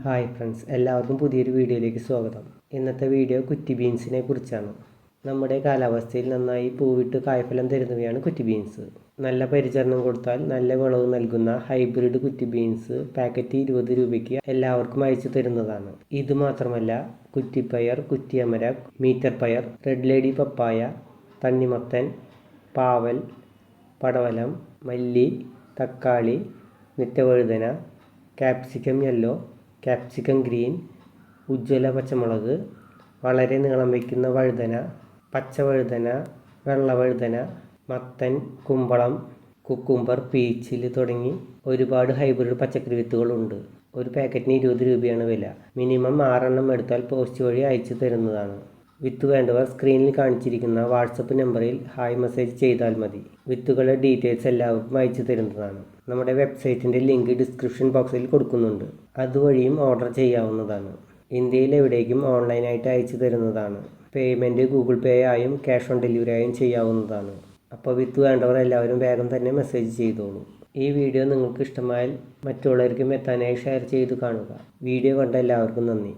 Hi friends എല്ലാവർക്കും പുതിയൊരു വീഡിയോയിലേക്ക് സ്വാഗതം. ഇന്നത്തെ വീഡിയോ കുറ്റി ബീൻസിനെ കുറിച്ചാണ്. നമ്മുടെ കാലാവസ്ഥയിൽ നന്നായി പൂവിട്ട് കായ്ഫലം തരുന്നവയാണ് കുറ്റി ബീൻസ്. നല്ല പരിചരണം കൊടുത്താൽ നല്ല വിളവ് നൽകുന്ന ഹൈബ്രിഡ് കുറ്റി ബീൻസ് പാക്കറ്റ് ഇരുപത് രൂപയ്ക്ക് എല്ലാവർക്കും അയച്ചു തരുന്നതാണ്. ഇത് മാത്രമല്ല കുറ്റിപ്പയർ കുറ്റിയമര മീറ്റർ പയർ റെഡ് ലേഡി പപ്പായ തണ്ണിമത്തൻ പാവൽ പടവലം മല്ലി തക്കാളി നിത്യവഴുതന capsicum yellow capsicum green Ujjwala പച്ചമുളക് വളരെ നീളം വയ്ക്കുന്ന വഴുതന പച്ച വഴുതന വെള്ള വഴുതന മത്തൻ കുമ്പളം കുക്കുംബർ പീച്ചിൽ തുടങ്ങി ഒരുപാട് ഹൈബ്രിഡ് പച്ചക്കറി വിത്തുകളുണ്ട്. ഒരു പാക്കറ്റിന് ഇരുപത് രൂപയാണ് വില. മിനിമം ആറെണ്ണം എടുത്താൽ പോസ്റ്റ് വഴി അയച്ചു തരുന്നതാണ്. വിത്ത് വേണ്ടവർ സ്ക്രീനിൽ കാണിച്ചിരിക്കുന്ന വാട്സപ്പ് നമ്പറിൽ ഹായ് മെസ്സേജ് ചെയ്താൽ മതി. വിത്തുകളുടെ ഡീറ്റെയിൽസ് എല്ലാവർക്കും അയച്ചു തരുന്നതാണ്. നമ്മുടെ വെബ്സൈറ്റിന്റെ ലിങ്ക് ഡിസ്ക്രിപ്ഷൻ ബോക്സിൽ കൊടുക്കുന്നുണ്ട്. അതുവഴിയും ഓർഡർ ചെയ്യാവുന്നതാണ്. ഇന്ത്യയിൽ എവിടേക്കും ഓൺലൈനായിട്ട് അയച്ചു തരുന്നതാണ്. പേയ്മെന്റ് ഗൂഗിൾ പേ ആയും ക്യാഷ് ഓൺ ഡെലിവറി ആയും ചെയ്യാവുന്നതാണ്. അപ്പോൾ വിത്ത് വേണ്ടവർ എല്ലാവരും വേഗം തന്നെ മെസ്സേജ് ചെയ്തോളൂ. ഈ വീഡിയോ നിങ്ങൾക്ക് ഇഷ്ടമായാൽ മറ്റുള്ളവർക്കും എത്താനായി ഷെയർ ചെയ്ത് കാണുക. വീഡിയോ കണ്ട എല്ലാവർക്കും നന്ദി.